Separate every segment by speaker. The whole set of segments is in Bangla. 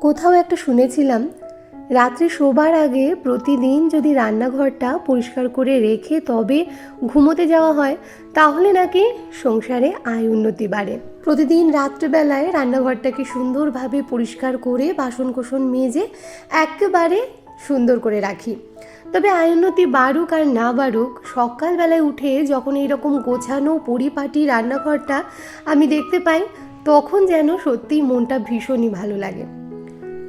Speaker 1: কোথাও একটা শুনেছিলাম, রাত্রে শোবার আগে প্রতিদিন যদি রান্নাঘরটা পরিষ্কার করে রেখে তবে ঘুমোতে যাওয়া হয়, তাহলে নাকি সংসারে আয় উন্নতি বাড়ে। প্রতিদিন রাত্রেবেলায় রান্নাঘরটাকে সুন্দরভাবে পরিষ্কার করে বাসন কোসন মেজে একেবারে সুন্দর করে রাখি। তবে আয় উন্নতি বাড়ুক আর না বাড়ুক, সকালবেলায় উঠে যখন এইরকম গোছানো পরিপাটি রান্নাঘরটা আমি দেখতে পাই, তখন যেন সত্যিই মনটা ভীষণই ভালো লাগে।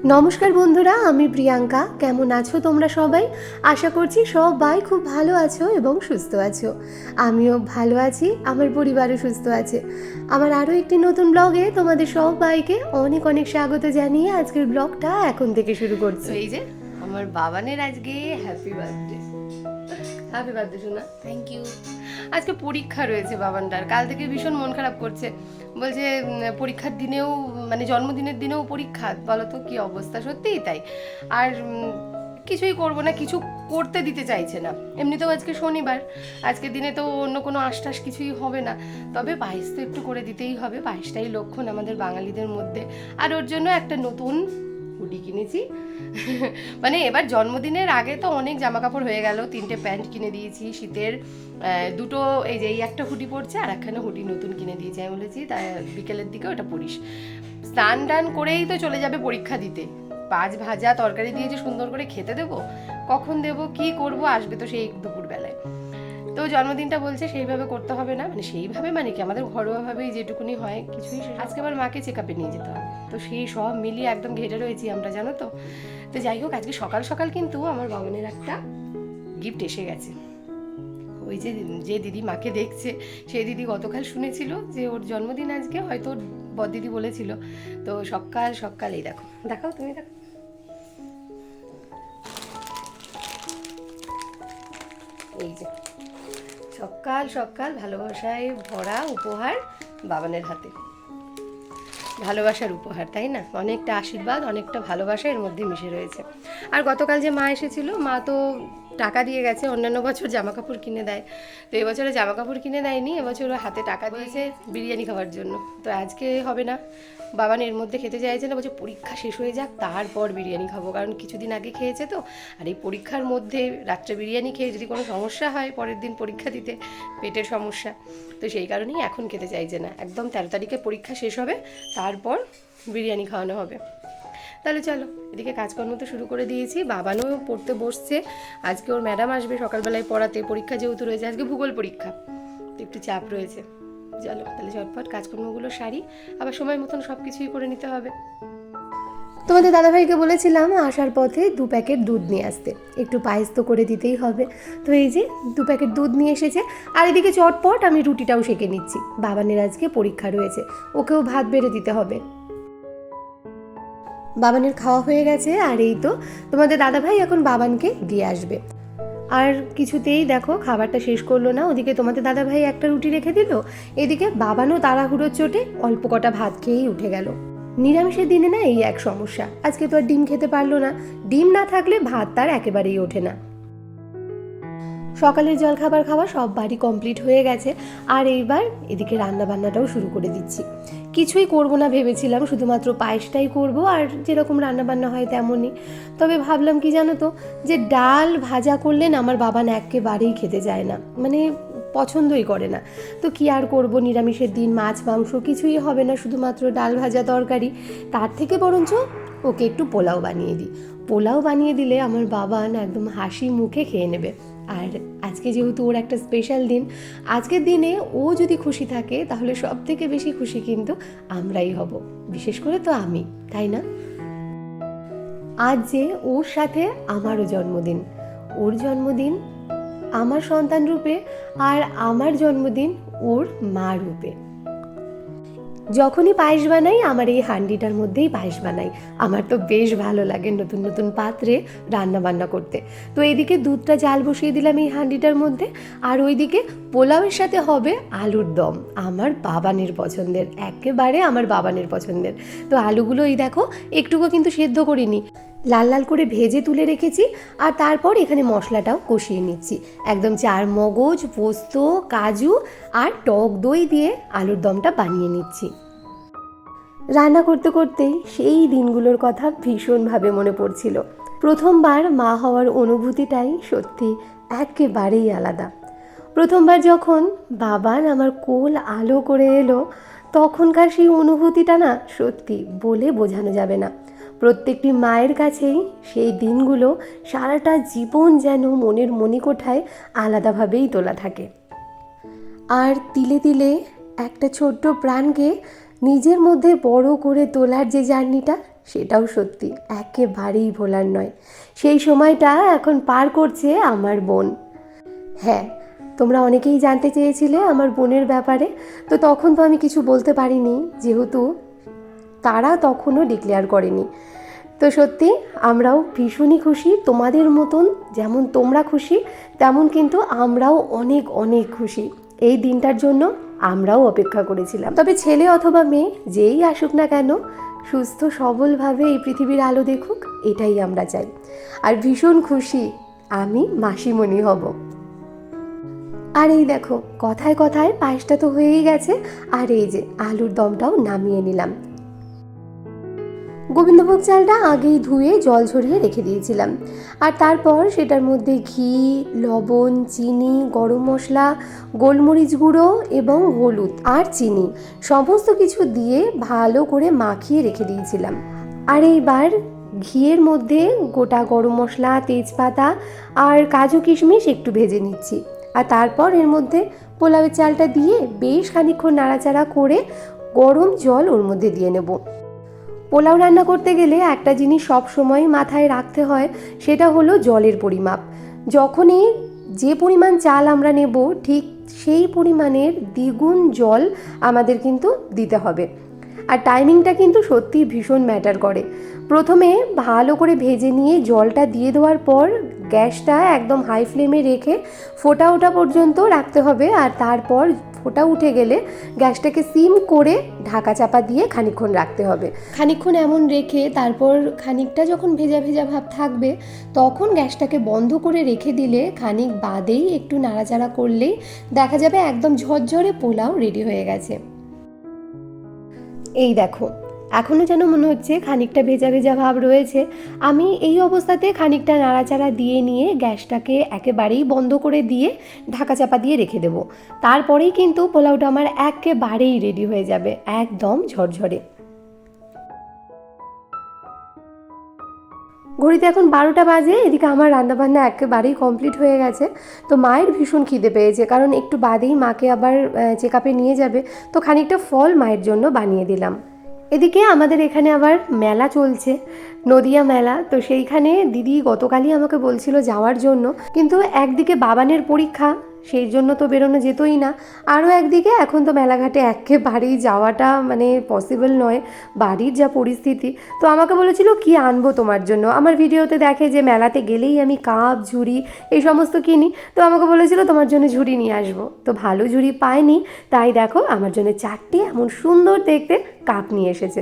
Speaker 1: নমস্কার বন্ধুরা, আমি প্রিয়াঙ্কা। কেমন আছো তোমরা সবাই? আশা করছি সবাই খুব ভালো আছো এবং সুস্থ আছো। আমিও ভালো আছি, আমার পরিবারও সুস্থ আছে। আমার আরও একটি নতুন ব্লগে তোমাদের সবাইকে অনেক অনেক স্বাগত জানিয়ে আজকের ব্লগটা এখন থেকে শুরু করছি। এই যে, আমার বাবানের আজকে হ্যাপি বার্থডে হ্যাপি বার্থডে শোনা
Speaker 2: থ্যাংক ইউ
Speaker 1: আজকে পরীক্ষা রয়েছে বাবানটার কাল থেকে ভীষণ মন খারাপ করছে। বলছে পরীক্ষার দিনেও মানে জন্মদিনের দিনেও পরীক্ষা। বলো তো কি অবস্থা? সত্যিই তাই। আর কিছুই করব না কিছু করতে দিতে চাইছে না। এমনিতেও আজকে শনিবার। আজকের দিনে তো অন্য কোনো আশটাস কিছুই হবে না। তবে পায়েস তো একটু করে দিতেই হবে। পায়েসটাই লক্ষণ আমাদের বাঙালিদের মধ্যে। আর ওর জন্য একটা নতুন হুডি কিনেছি। মানে এবার জন্মদিনের আগে তো অনেক জামা কাপড় হয়ে গেল, তিনটে প্যান্ট কিনে দিয়েছি, শীতের দুটো, এই যে এই একটা হুডি পরছে আর একখানা হুডি নতুন কিনে দিয়েছি। আমি বলেছি তাই বিকেলের দিকে ওটা পরিস। স্নান টান করেই তো চলে যাবে পরীক্ষা দিতে। পাঁচ ভাজা তরকারি দিয়ে যে সুন্দর করে খেতে দেবো, কখন দেবো, কি করব, আসবে তো সেই দুপুরবেলায়। তো জন্মদিনটা বলছে সেইভাবে করতে হবে না। মানে সেইভাবে মানে কি? আমাদের ঘরোয়াভাবেই যেটুকুনি হয়, কিছুই আজকে আবার মাকে চেক আপে নিয়ে যেতে হবে। তো সেই সব মিলিয়ে একদম ঘেটে রয়েছি আমরা, জানো তো? তো যাই হোক, আজকে সকাল সকাল কিন্তু আমার বাগানের একটা গিফট এসে গেছে। ওই যে যে দিদি মাকে দেখছে, সেই দিদি গতকাল শুনেছিল যে ওর জন্মদিন আজকে, হয়তো ওর বদিদি বলেছিল। তো সকাল সকাল, এই দেখো, দেখাও তুমি দেখো এই যে সকাল সকাল ভালোবাসায় ভরা উপহার বাবানের হাতে। ভালোবাসার উপহার, তাই না? অনেকটা আশীর্বাদ, অনেকটা ভালোবাসা এর মধ্যে মিশে রয়েছে। আর গতকাল যে মা এসেছিল, মা তো টাকা দিয়ে গেছে, অন্যান্য বছর জামা কাপড় কিনে দেয়। তো এবছরে জামা কাপড় কিনে দেয়নি, এবছর হাতে টাকা দিয়েছে বিরিয়ানি খাওয়ার জন্য। তো আজকে হবে না। বাবান এর মধ্যে খেতে চাইছে না, বলছে পরীক্ষা শেষ হয়ে যাক, তারপর বিরিয়ানি খাব। কারণ কিছুদিন আগে খেয়েছে তো, আর এই পরীক্ষার মধ্যে রাত্রে বিরিয়ানি খেয়ে যদি কোনো সমস্যা হয় পরের দিন পরীক্ষা দিতে, পেটের সমস্যা। তো সেই কারণেই এখন খেতে চাইছে না। একদম তেরো তারিখে পরীক্ষা শেষ হবে, তারপর বিরিয়ানি খাওয়ানো হবে। তাহলে চলো, এদিকে কাজকর্ম তো শুরু করে দিয়েছি। বাবানও পড়তে বসছে। আজকে ওর ম্যাডাম আসবে সকালবেলায় পড়াতে, পরীক্ষা যেহেতু রয়েছে, আজকে ভূগোল পরীক্ষা। একটু চাপ রয়েছে। চলো, তাহলে ঝটপট কাজকর্মগুলো সারি। আবার সময় মতন সব কিছুই করে নিতে হবে। তোমাদের দাদাভাইকে বলেছিলাম আসার পথে দু প্যাকেট দুধ নিয়ে আসতে। একটু পায়েস তো করে দিতেই হবে। তো এই যে, দু প্যাকেট দুধ নিয়ে এসেছে। আর এদিকে চটপট আমি রুটিটাও সেঁকে নিচ্ছি। বাবানের আজকে পরীক্ষা রয়েছে। ওকেও ভাত বেড়ে দিতে হবে। বাবানের খাওয়া হয়ে গেছে আর এই তো তোমাদের দাদাভাই এখন বাবানকে দিয়ে আসবে। আর কিছুতেই দেখো খাবারটা শেষ করল না। ওদিকে তোমাদের দাদাভাই একটা রুটি রেখে দিল। এদিকে বাবানও তাড়াহুড়োর চোটে অল্প কটা ভাত খেয়েই উঠে গেল। নিরামিষের দিনে না এই এক সমস্যা। আজকে তো আর ডিম খেতে পারল না। ডিম না থাকলে ভাত তার একেবারেই ওঠে না। সকালের জলখাবার খাওয়া সব বাড়ি কমপ্লিট হয়ে গেছে। আর এইবার এদিকে রান্না বান্নাটাও শুরু করে দিচ্ছি। কিছুই করব না ভেবেছিলাম, শুধুমাত্র পায়েসটাই করব আর যেরকম রান্না বান্না হয় তেমনই। তবে ভাবলাম কি জানো তো, যে ডাল ভাজা করলেন আমার বাবা না একেবারেই খেতে যায় না মানে পছন্দই করে না। তো কি আর করব, নিরামিষের দিন, মাছ, মাংস কিছুই হবে না, শুধুমাত্র ডাল ভাজা তরকারি। তার থেকে বরঞ্চ ওকে একটু পোলাও বানিয়ে দিই। পোলাও বানিয়ে দিলে আমার বাবা না একদম হাসি মুখে খেয়ে নেবে। আর আজকে যেহেতু ওর একটা স্পেশাল দিন, আজকের দিনে ও যদি খুশি থাকে, তাহলে সব থেকে বেশি খুশি কিন্তু আমরাই হব। বিশেষ করে তো আমি, তাই না? আজ যে ওর সাথে আমারও জন্মদিন। ওর জন্মদিন আমার সন্তান রূপে আর আমার জন্মদিন ওর মা রূপে। যখনই পায়েস বানাই, আমার এই হান্ডিটার মধ্যেই পায়েস বানাই। আমার তো বেশ ভালো লাগে নতুন নতুন পাত্রে রান্না বান্না করতে। তো এইদিকে দুধটা জাল বসিয়ে দিলাম এই হান্ডিটার মধ্যে। আর ওইদিকে পোলাওয়ের সাথে হবে আলুর দম। আমার বাবানের পছন্দের, একেবারে আমার বাবানের পছন্দের। তো আলুগুলো এই দেখো, একটুকু কিন্তু সেদ্ধ করিনি। লাল লাল করে ভেজে তুলে রেখেছি আর তারপর এখানে মশলাটাও কষিয়ে নিচ্ছি। একদম চার মগজ, পোস্ত, কাজু আর টক দই দিয়ে আলুর দমটা বানিয়ে নিচ্ছি। রান্না করতে করতেই সেই দিনগুলোর কথা ভীষণভাবে মনে পড়ছিল। প্রথমবার মা হওয়ার অনুভূতিটাই সত্যি একেবারেই আলাদা। প্রথমবার যখন বাবান আমার কোল আলো করে এলো, তখনকার সেই অনুভূতিটা না সত্যি বলে বোঝানো যাবে না। প্রত্যেকটি মায়ের কাছেই সেই দিনগুলো সারাটা জীবন যেন মনের মণিকোঠায় আলাদাভাবেই তোলা থাকে। আর তিলে তিলে একটা ছোট্ট প্রাণকে নিজের মধ্যে বড় করে তোলার যে জার্নিটা, সেটাও সত্যি একেবারেই ভোলার নয়। সেই সময়টা এখন পার করছে আমার বোন। হ্যাঁ তোমরা অনেকেই জানতে চেয়েছিলে আমার বোনের ব্যাপারে, তো তখন তো আমি কিছু বলতে পারিনি, যেহেতু তারা তখনও ডিক্লেয়ার করেনি। তো সত্যি আমরাও ভীষণই খুশি, তোমাদের মতন যেমন তোমরা খুশি, তেমন কিন্তু আমরাও অনেক অনেক খুশি। এই দিনটার জন্য আমরাও অপেক্ষা করেছিলাম। তবে ছেলে অথবা মেয়ে যেই আসুক না কেন, সুস্থ সবলভাবে এই পৃথিবীর আলো দেখুক, এটাই আমরা চাই। আর ভীষণ খুশি আমি মাসিমণি হব। আর এই দেখো, কথায় কথায় পায়েসটা তো হয়েই গেছে, আর এই যে আলুর দমটাও নামিয়ে নিলাম। গোবিন্দভোগ চালটা আগেই ধুয়ে জল ঝরিয়ে রেখে দিয়েছিলাম। আর তারপর সেটার মধ্যে ঘি, লবণ, চিনি, গরম মশলা, গোলমরিচ গুঁড়ো এবং হলুদ আর চিনি সমস্ত কিছু দিয়ে ভালো করে মাখিয়ে রেখে দিয়েছিলাম। আর এইবার ঘিয়ের মধ্যে গোটা গরম মশলা, তেজপাতা আর কাজু কিশমিশ একটু ভেজে নিচ্ছি। আর তারপর এর মধ্যে পোলাওয়ের চালটা দিয়ে বেশ খানিক্ষণ নাড়াচাড়া করে গরম জল ওর মধ্যে দিয়ে নেব। পোলাও রান্না করতে গেলে একটা জিনিস সব সময় মাথায় রাখতে হয়, সেটা হলো জলের পরিমাপ। যখনই যে পরিমাণ চাল আমরা নেব, ঠিক সেই পরিমাণের দ্বিগুণ জল আমাদের কিন্তু দিতে হবে। আর টাইমিংটা কিন্তু সত্যি ভীষণ ম্যাটার করে। প্রথমে ভালো করে ভেজে নিয়ে জলটা দিয়ে দেওয়ার পর গ্যাসটা একদম হাই ফ্লেমে রেখে ফোটা ওঠা পর্যন্ত রাখতে হবে। আর তারপর ফোটা উঠে গেলে গ্যাসটাকে সিম করে ঢাকা চাপা দিয়ে খানিকক্ষণ রাখতে হবে। খানিকক্ষণ এমন রেখে তারপর খানিকটা যখন ভেজা ভেজা ভাব থাকবে, তখন গ্যাসটাকে বন্ধ করে রেখে দিলে খানিক বাদেই একটু নাড়াচাড়া করলেই দেখা যাবে একদম ঝরঝরে পোলাও রেডি হয়ে গেছে। এই দেখো এখনও যেন মনে হচ্ছে খানিকটা ভেজা ভেজা ভাব রয়েছে। আমি এই অবস্থাতে খানিকটা নাড়াচাড়া দিয়ে নিয়ে গ্যাসটাকে একেবারেই বন্ধ করে দিয়ে ঢাকা চাপা দিয়ে রেখে দেব। তারপরেই কিন্তু পোলাওটা আমার একেবারেই রেডি হয়ে যাবে, একদম ঝরঝরে। ঘড়িতে এখন বারোটা বাজে, এদিকে আমার রান্নাবান্না একেবারেই কমপ্লিট হয়ে গেছে। তো মায়ের ভীষণ খিদে পেয়েছে, কারণ একটু বাদেই মাকে আবার চেক নিয়ে যাবে। তো খানিকটা ফল মায়ের জন্য বানিয়ে দিলাম। এদিকে আমাদের এখানে আবার মেলা চলছে, নদিয়া মেলা। তো সেইখানে দিদি গতকালই আমাকে বলছিল যাওয়ার জন্য। কিন্তু একদিকে বাবানের পরীক্ষা সেই জন্য তো বেরোনো যেতই না। আরও একদিকে এখন তো মেলাঘাটে একেবারেই যাওয়াটা মানে পসিবল নয়, বাড়ির যা পরিস্থিতি। তো আমাকে বলেছিল, কি আনব তোমার জন্য? আমার ভিডিওতে দেখে যে মেলাতে গেলেই আমি কাপ, ঝুড়ি এই সমস্ত কিনি। তো আমাকে বলেছিল, তোমার জন্য ঝুড়ি নিয়ে আসব। তো ভালো ঝুড়ি পাইনি। তাই দেখো, আমার জন্য চারটে এমন সুন্দর দেখতে কাপ নিয়ে এসেছে।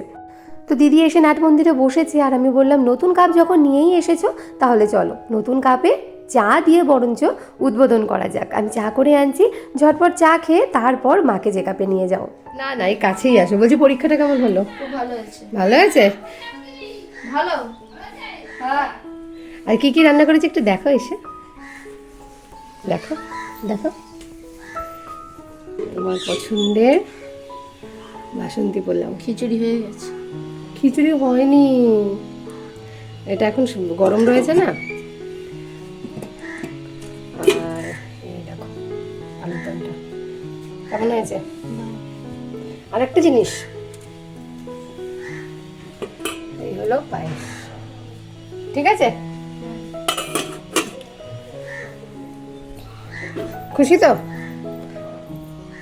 Speaker 1: তো দিদি এসে নাট মন্দিরে বসেছে আর আমি বললাম, নতুন কাপ যখন নিয়েই এসেছ, তাহলে চলো। নতুন কাপে চা দিয়ে বরঞ্চ উদ্বোধন করা যাক। আমি চা করে আনছি ঝটপট চা খেয়ে তারপর মাকে যে কাপে নিয়ে যাও। না না এই কাছেই আসো। বলছি পরীক্ষাটা কেমন হলো?
Speaker 2: ভালো হয়েছে।
Speaker 1: ভালো হয়েছে?
Speaker 2: ভালো। হ্যাঁ।
Speaker 1: আর কি কি রান্না করেছি একটু দেখো এসে। দেখো দেখো। তোমার পছন্দের বাসন্তী বললাম
Speaker 2: খিচুড়ি হয়ে গেছে।
Speaker 1: খিচুড়ি হয়নি। এটা এখন গরম রয়েছে না? কেমন হয়েছে? আর একটা জিনিস। এই হলো পায়েস। ঠিক আছে? খুশি তো?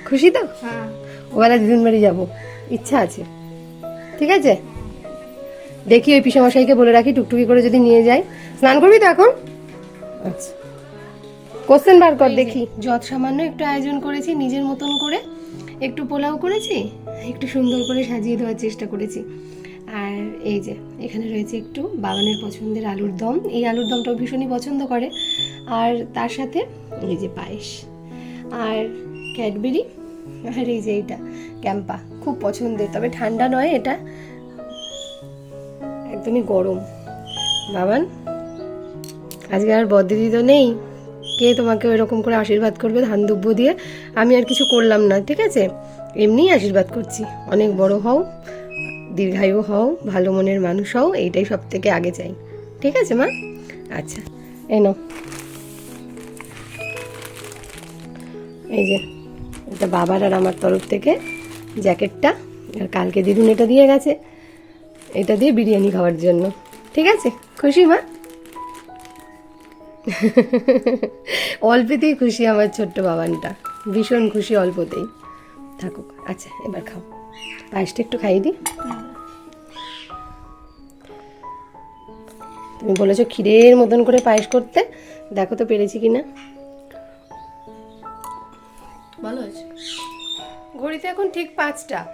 Speaker 1: খুশি তো?
Speaker 2: হ্যাঁ।
Speaker 1: ওবেলা দিদিন বাড়ি যাব। ইচ্ছা আছে। ঠিক আছে? দেখি ওই পিসামশাইকে বলে রাখি টুকটুকি করে যদি নিয়ে যাই স্নান করবি তো এখন? আচ্ছা। কোশ্চেন বার কর দেখি। যত সামান্য একটু আয়োজন করেছি নিজের মতন করে একটু পোলাও করেছি একটু সুন্দর করে সাজিয়ে দেওয়ার চেষ্টা করেছি। আর এই যে এখানে রয়েছে একটু বাগানের পছন্দের আলুর দম। এই আলুর দমটাও ভীষণই পছন্দ করে। আর তার সাথে এই যে পায়েস। আর ক্যাডবেরি আর এই যে এইটা ক্যাম্পা। খুব পছন্দের তবে ঠান্ডা নয় এটা। একদমই গরম। বাবান আজকে আর বদিদি তো নেই? কে তোমাকে ওইরকম করে আশীর্বাদ করবে ধান দুব্য দিয়ে, আমি আর কিছু করলাম না, ঠিক আছে? এমনিই আশীর্বাদ করছি। অনেক বড় হও, দীর্ঘায়ু হও, ভালো মনের মানুষ হও, এইটাই সব থেকে আগে চাই। ঠিক আছে, মা? আচ্ছা এনো। এই যে, এটা বাবার আর আমার তরফ থেকে জ্যাকেটটা, আর কালকে দিদুন এটা দিয়ে গেছে। এটা দিয়ে বিরিয়ানি খাওয়ার জন্য। ঠিক আছে? খুশি, মা? অল্পেতেই খুশি আমার ছোট্ট বাবানটা। ভীষণ খুশি অল্পতেই। থাকুক আচ্ছা এবার খাও। পায়েসটা একটু খাইয়ে দিই? তুমি বলেছ ক্ষীরের মতন করে পায়েস করতে। দেখো তো পেরেছি কিনা।
Speaker 2: ভালো হয়েছে।
Speaker 1: ঘড়িতে এখন ঠিক পাঁচটা।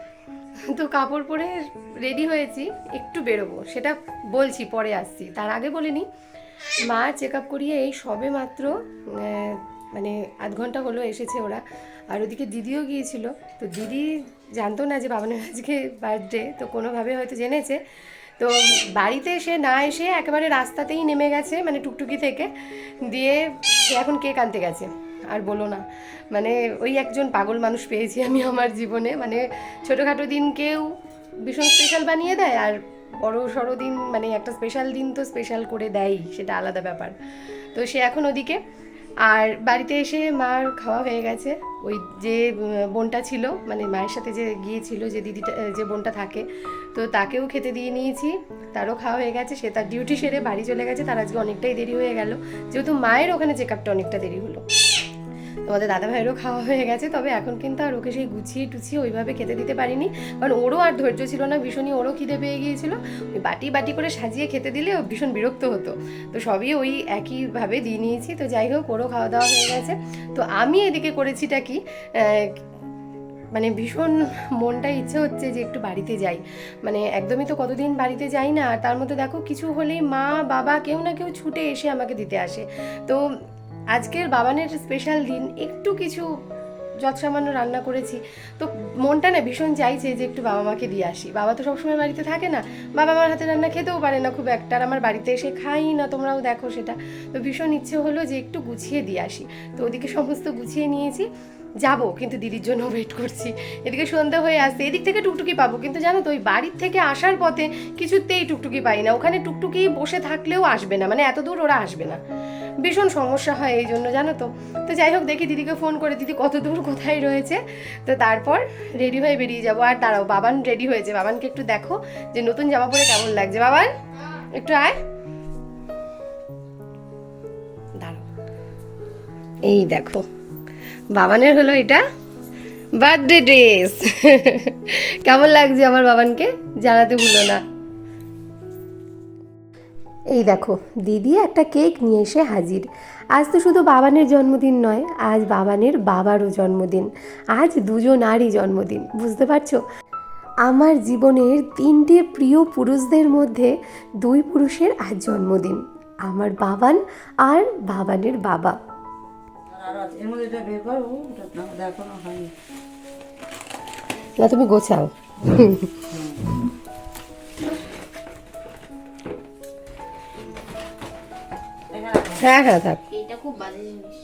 Speaker 1: তো কাপড় পরে রেডি হয়েছি, একটু বেরোবো। সেটা বলছি, পরে আসছি। তার আগে বলিনি মা চেক আপ করিয়ে এই সবে মাত্র মানে আধ ঘণ্টা হলো এসেছে ওরা। আর ওদিকে দিদিও গিয়েছিল। তো দিদি জানতো না যে বাবানের আজকে বার্থডে, তো কোনোভাবে হয়তো জেনেছে। তো বাড়িতে এসে না এসে একেবারে রাস্তাতেই নেমে গেছে মানে টুকটুকি থেকে। দিয়ে সে এখন কেক আনতে গেছে। আর বলো না মানে ওই একজন পাগল মানুষ পেয়েছি আমি আমার জীবনে। মানে ছোটোখাটো দিনকেও ভীষণ স্পেশাল বানিয়ে দেয়, আর বড় সড়ো দিন মানে একটা স্পেশাল দিন তো স্পেশাল করে দেয় সেটা আলাদা ব্যাপার। তো সে এখন ওদিকে, আর বাড়িতে এসে মার খাওয়া হয়ে গেছে। ওই যে বোনটা ছিল মানে মায়ের সাথে যে গিয়েছিল, যে দিদিটা যে বোনটা থাকে, তো তাকেও খেতে দিয়ে নিয়েছি। তারও খাওয়া হয়ে গেছে, সে তার ডিউটি সেরে বাড়ি চলে গেছে। তার আজকে অনেকটাই দেরি হয়ে গেল। যেহেতু মায়ের ওখানে চেক আপটা অনেকটা দেরি হলো। তোমাদের দাদা ভাইয়েরও খাওয়া হয়ে গেছে, তবে এখন কিন্তু আর ওকে সেই গুছিয়ে টুছিয়ে ওইভাবে খেতে দিতে পারিনি। কারণ ওরও আর ধৈর্য ছিল না, ভীষণই ওরও খিদে পেয়ে গিয়েছিল। ওই বাটি বাটি করে সাজিয়ে খেতে দিলে ও ভীষণ বিরক্ত হতো। তো সবই ওই একইভাবে দিয়ে নিয়েছি। তো যাই হোক, ওরও খাওয়া দাওয়া হয়ে গেছে। তো আমি এদিকে করেছিটা কি? মানে ভীষণ মনটা ইচ্ছে হচ্ছে যে একটু বাড়িতে যাই। মানে একদমই তো কতদিন বাড়িতে যাই না, আর তার মধ্যে দেখো কিছু হলেই মা, বাবা কেউ না কেউ ছুটে এসে আমাকে দিতে আসে। তো আজকের বাবানের স্পেশাল দিন, একটু কিছু যত সামান্য রান্না করেছি। তো মনটা না ভীষণ চাইছে যে একটু বাবা মাকে দিয়ে আসি। বাবা তো সবসময় বাড়িতে থাকে না, বাবা মার হাতে রান্না খেতেও পারে না খুব একটা। আর আমার বাড়িতে এসে খাই না, তোমরাও দেখো সেটা। তো ভীষণ ইচ্ছে হলো যে একটু গুছিয়ে দিয়ে আসি। তো ওদিকে সমস্ত গুছিয়ে নিয়েছি। যাব, কিন্তু দিদির জন্য ওয়েট করছি। এদিকে সন্ধ্যা হয়ে আসছে, এদিক থেকে টুকটুকি পাবো, কিন্তু জানো তো ওই বাড়ির থেকে আসার পথে কিছুতেই টুকটুকি পাই না। ওখানে টুকটুকি বসে থাকলেও আসবে না মানে এত দূর ওরা আসবে না। ভীষণ সমস্যা হয় এই জন্য, জানো তো। তো যাই হোক, দেখি দিদিকে ফোন করে, দিদি কত দূর কোথায় রয়েছে। তো তারপর রেডি হয়ে বেরিয়ে যাব। আর দাঁড়াও, বাবান রেডি হয়েছে। বাবানকে একটু দেখো যে নতুন জামা পরে কেমন লাগছে। বাবান, একটু আয়। দাঁড়াও। এই দেখো বাবানের হলো এটা? বার্থডে ড্রেস কেমন লাগছে আমার বাবানকে? জানাতে ভুলো না। এই দেখো, দিদি একটা কেক নিয়ে এসে হাজির। আজ তো শুধু বাবানের জন্মদিন নয়, আজ বাবানের বাবারও জন্মদিন। আজ দুজনারই জন্মদিন, বুঝতে পারছ? আমার জীবনের তিনটে প্রিয় পুরুষদের মধ্যে দুই পুরুষের আজ জন্মদিন, আমার বাবান আর বাবানের বাবা।
Speaker 3: এর মধ্যে এটা বের করো ওটা না হয়নি।
Speaker 1: না তুমি গোছাও। হ্যাঁ হ্যাঁ থাক।
Speaker 2: এইটা খুব বাজে জিনিস।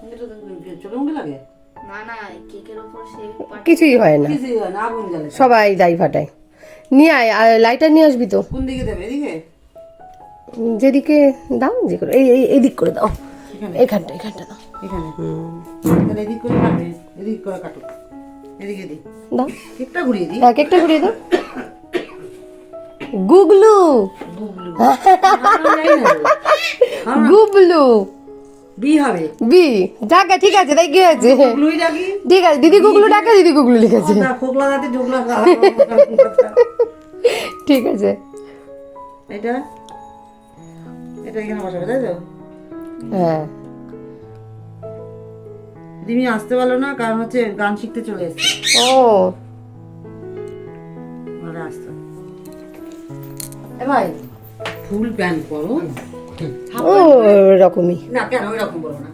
Speaker 3: কিন্তু তো চোখে মুখে লাগে?
Speaker 2: না না কেকের ওপর
Speaker 1: কিছুই হয় না।
Speaker 3: কিছুই হয় না আগুন জ্বালে।
Speaker 1: সবাই দাই ফাটায়। নিয়ে আয় লাইটার নিয়ে আসবি তো।
Speaker 3: কোন দিকে দেবে এদিকে?
Speaker 1: যেদিকে দাও যে করে এই এই- এদিক করে দাও।
Speaker 3: এখানে।
Speaker 1: এখানটা এখানটা দাও।
Speaker 3: এখানে। তাহলে এদিক করে কাটবে এদিক করে কাটো। এদিকে দি।
Speaker 1: দাও।
Speaker 3: কেকটা ঘুরিয়ে দি।
Speaker 1: এক একটা ঘুরিয়ে দাও। গুগলু। গুবলু
Speaker 3: বি হবে।
Speaker 1: বি। ডাকা ঠিক আছে তাই কি আছে
Speaker 3: বুবলুই ডাকি।
Speaker 1: ঠিক আছে দিদি গুগলু ডাকা দিদি গুগলু লিখেছে।
Speaker 3: খোকলা ঢোকলা
Speaker 1: ঠিক আছে।
Speaker 3: এটা? এটা এখানে বসাবে তাই তো?
Speaker 1: হ্যাঁ।
Speaker 3: দিমি আসতে পারল না কারণ হচ্ছে গান শিখতে চলে এসেছে।
Speaker 1: ও।
Speaker 3: আরে আসতো এ ভাই ফুল প্যান্ট পরো।
Speaker 1: ও রকমই
Speaker 3: না কেন ওই রকম বলো না।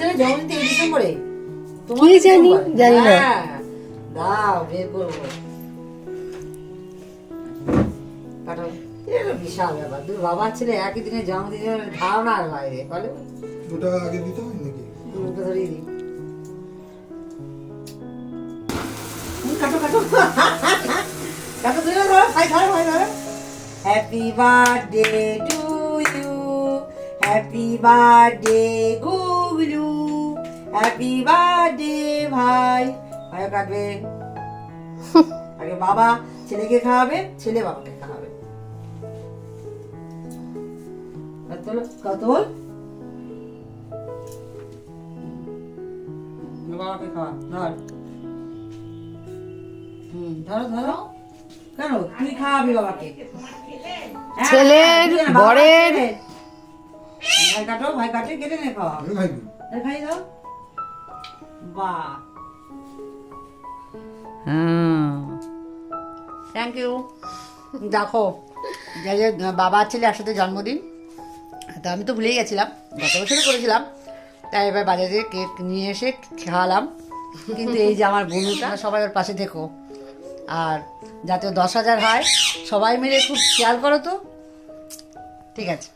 Speaker 3: জন্য জন্মদিন তেইশ ডিসেম্বরে তোমার
Speaker 1: কি জানি? জানি না।
Speaker 3: হ্যাঁ, দাও বের করব এটা বিশাল ব্যাপার। দুই বাবা ছেলে একই দিনে ধারণার বাইরে বলো।
Speaker 4: আগে দিতে হয় নাকি?
Speaker 3: দুটো ধরিয়ে দিই। কাটো কাটো। কাটো ধরে ধরো। ভাই ধরো ভাই ধরো। Happy birthday to happy birthday Gublu happy birthday ভাই ভাই কাটবে। আগে বাবা ছেলেকে খাওয়াবে ছেলে বাবাকে খাওয়াবে। বাবাকে খাওয়া ধর। হুম ধরো ধরো। কেন? তুই খাওয়াবি বাবাকে। হ্যাঁ,
Speaker 1: ছেলের,
Speaker 3: বাবা
Speaker 1: বরের।
Speaker 3: ভাই কাটো ভাই কাটে কেটে নে খাওয়া
Speaker 4: খাইনি
Speaker 3: খাই দাও। বাহ। থ্যাংক ইউ দেখো যে যে বাবা ছেলে একসাথে জন্মদিন তা আমি তো ভুলেই গেছিলাম গত বছরও করেছিলাম তাই এবার বাজারে কেক নিয়ে এসে খাওয়ালাম। কিন্তু এই যে আমার বন্ধুটা সবাই ওর পাশে দেখো আর যাতে দশ হাজার হয় সবাই মিলে খুব খেয়াল করো তো। ঠিক আছে।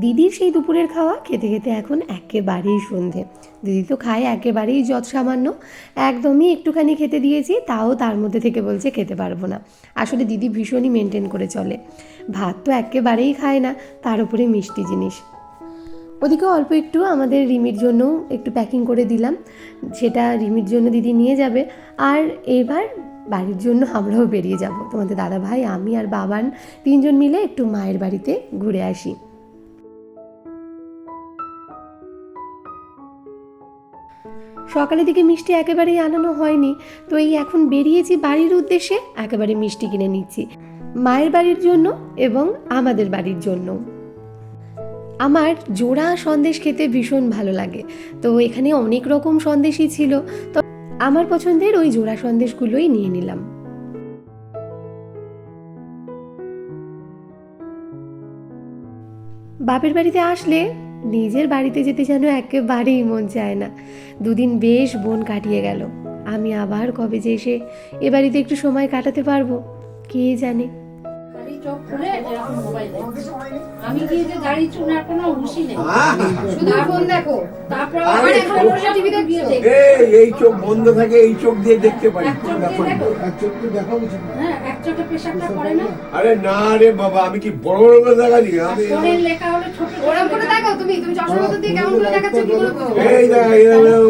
Speaker 1: দিদির সেই দুপুরের খাওয়া খেতে খেতে এখন একেবারেই সন্ধে। দিদি তো খায় একেবারেই যৎ সামান্য একদমই একটুখানি খেতে দিয়েছি, তাও তার মধ্যে থেকে বলছে খেতে পারব না। আসলে দিদি ভীষণই মেনটেন করে চলে। ভাত তো একেবারেই খায় না, তার উপরে মিষ্টি জিনিস। ওদিকে অল্প একটু আমাদের রিমির জন্য একটু প্যাকিং করে দিলাম। সেটা রিমির জন্য দিদি নিয়ে যাবে। আর এবার বাড়ির জন্য আমরাও বেরিয়ে যাব। তোমাদের দাদা ভাই আমি আর বাবান তিনজন মিলে একটু মায়ের বাড়িতে ঘুরে আসি। সকালের দিকে মিষ্টি একেবারেই আনানো হয়নি, তো এই এখন বেরিয়েছি বাড়ির উদ্দেশ্যে একেবারে মিষ্টি কিনে নিচ্ছি। মায়ের বাড়ির জন্য এবং আমাদের বাড়ির জন্য। আমার জোড়া সন্দেশ খেতে ভীষণ ভালো লাগে, তো এখানে অনেক রকম সন্দেশই ছিল, তো আমার পছন্দের ওই জোড়া সন্দেশগুলোই নিয়ে নিলাম। বাপের বাড়িতে আসলে নিজের বাড়িতে যেতে যেন একেবারেই মন চায় না। দুদিন বেশ বোন কাটিয়ে গেল। আমি আবার কবে যে এসে এ বাড়িতে একটু সময় কাটাতে পারব? কে জানে?
Speaker 5: চোখ খুলে যেরকম মোবাইল আমি গিয়ে যে গাড়ি চুনার কোনো হুঁশি নেই।
Speaker 1: শুধু ফোন দেখো।
Speaker 5: তারপর আবার এখন
Speaker 4: চোখ-
Speaker 5: বসে টিভি দেখছে
Speaker 4: এই এই চোখ বন্ধ থাকে এই চোখ দিয়ে দেখতে পারি
Speaker 5: এক চোখ দেখো। হ্যাঁ এক চোখে পেশাবটা করে না?
Speaker 4: আরে না রে বাবা আমি কি বড় বড় করে দেখালি আমি
Speaker 5: ফোনের লেখা হলে ছোট ছোট
Speaker 1: করে দেখো তুমি তুমি চশমা মতো দিয়ে কেমন করে দেখাচ্ছ কি করে
Speaker 4: এই দেখা এই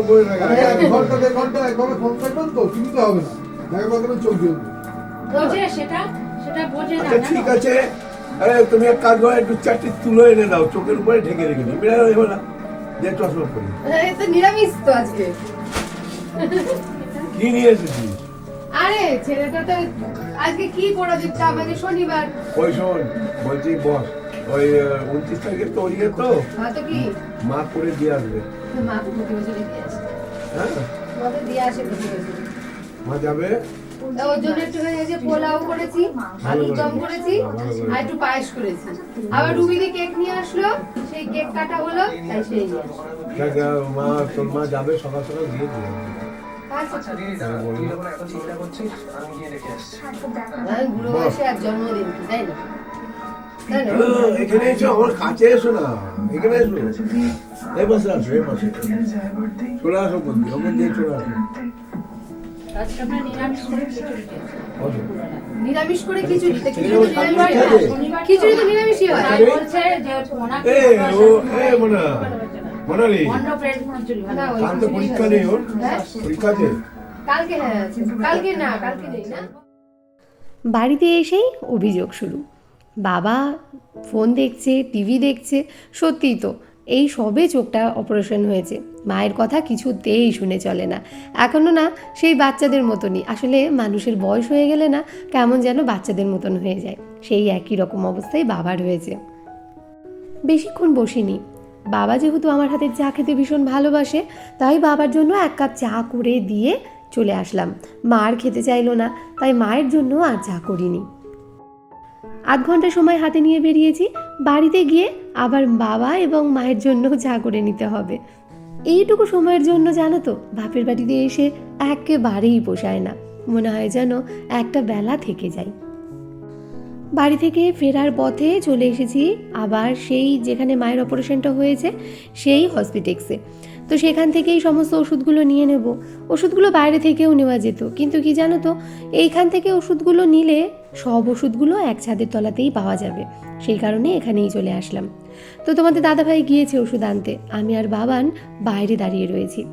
Speaker 4: করে দেখা।
Speaker 6: ঘণ্টা দেড় ঘণ্টা একভাবে ফোন করবেন তো চিনতে হবে না। দেখা কথা চোখ দিয়ে।
Speaker 5: সেটা
Speaker 4: আচ্ছা ঠিক আছে। আরে তুমি এক কাজ করো একটু চারটি তুলো এনে দাও চোখের উপরে ঢেকে রেখে দিই বেড়া হইব না। যে চশমা পরি।
Speaker 1: এই তো নিরামিষ তো আজকে।
Speaker 4: কি নিয়ে এসেছিস?
Speaker 1: আরে ছেলেটা তো আজকে কি করে দিচ্ছে আমাকে শনিবার।
Speaker 4: ওই শোন বলছি বস ওই উনত্রিশ তারিখের তো ওই ইয়ে তো।
Speaker 1: কি?
Speaker 4: মা করে দিয়ে আসবে।
Speaker 1: মা প্রতি দিয়ে আসে।
Speaker 4: হ্যাঁ।
Speaker 1: মা দিয়ে আসে প্রতি বছর
Speaker 4: মা যাবে?
Speaker 1: ওর জন্য একটু যে পোলাও করেছি আলুর দম করেছি আর একটু পায়েস করেছি। আবার রুবিদি কেক নিয়ে আসলো সেই কেক কাটা হলো তাই সেই
Speaker 4: মা তোর মা যাবে সকাল সকাল দিয়ে
Speaker 1: আচ্ছা,
Speaker 4: হ্যাঁ, বলল।
Speaker 1: হ্যাঁ, জন্মদিন তাই না? তাই না?
Speaker 4: হ্যালো, এখানে এসো আমার কাছে এসো না। এখানে এসো। এই বসে আসো এই বসে চলে আসো বন্ধু ওখান দিয়ে চলে আসো।
Speaker 5: আমরা নিরামিষ করে খিচুড়ি
Speaker 1: তা হয় নিরামিষই হয়।
Speaker 5: বলছে যে
Speaker 4: মোনা মোনালি। পরীক্ষা নেই ওর।
Speaker 1: হ্যাঁ? কালকে হ্যাঁ কালকে না কালকে নেই না। বাড়িতে এসেই অভিযোগ শুরু। বাবা ফোন দেখছে টিভি দেখছে। সত্যিই তো এই সবে চোখটা অপারেশন হয়েছে। মায়ের কথা কিছুতেই শুনে চলে না। এখনও না সেই বাচ্চাদের মতনই। আসলে মানুষের বয়স হয়ে গেলে না কেমন যেন বাচ্চাদের মতন হয়ে যায়। সেই একই রকম অবস্থায় বাবার হয়েছে। বেশিক্ষণ বসিনি। বাবা যেহেতু আমার হাতের চা খেতে ভীষণ ভালোবাসে, তাই বাবার জন্য এক কাপ চা করে দিয়ে চলে আসলাম। মার খেতে চাইলো না, তাই মায়ের জন্য আর চা করিনি। আধ ঘণ্টা সময় হাতে নিয়ে বেরিয়েছি। বাড়িতে গিয়ে আবার বাবা এবং মায়ের জন্য যা করে নিতে হবে। এইটুকু সময়ের জন্য জানো তো, বাপের বাড়িতে এসে একেবারেই পোষায় না। মনে হয় যেন একটা বেলা থেকে যাই বাড়ি থেকে ফেরার পথে চলে এসেছি আবার সেই যেখানে মায়ের অপারেশনটা হয়েছে, সেই হসপিটেক্সে। তো সেখান থেকেই সমস্ত ওষুধগুলো নিয়ে নেব। ওষুধগুলো বাইরে থেকেও নেওয়া যেত। কিন্তু কি জানো তো, এইখান থেকে ওষুধগুলো নিলে সব ওষুধগুলো এক ছাদের তলাতেই পাওয়া যাবে। সেই কারণে এখানেই চলে আসলাম। তো তোমাদের দাদাভাই গিয়েছে ওষুধ আনতে। আমি আর বাবান বাইরে দাঁড়িয়ে রয়েছি।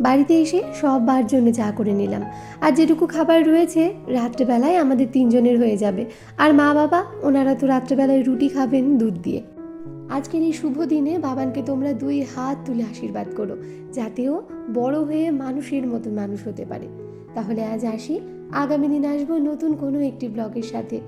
Speaker 1: বাড়িতে এসে সববার জন্য চা করে নিলাম। আর যেটুকু খাবার রয়েছে, রাত্রেবেলায় আমাদের তিনজনের হয়ে যাবে। আর মা বাবা ওনারা তো রাত্রেবেলায় রুটি খাবেন দুধ দিয়ে। আজকের এই শুভ দিনে বাবানকে তোমরা দুই হাত তুলে আশীর্বাদ করো, যাতেও বড় হয়ে মানুষের মতো মানুষ হতে পারে। তাহলে আজ আসি। আগামী দিন আসব নতুন কোনো একটি ব্লগের সাথে।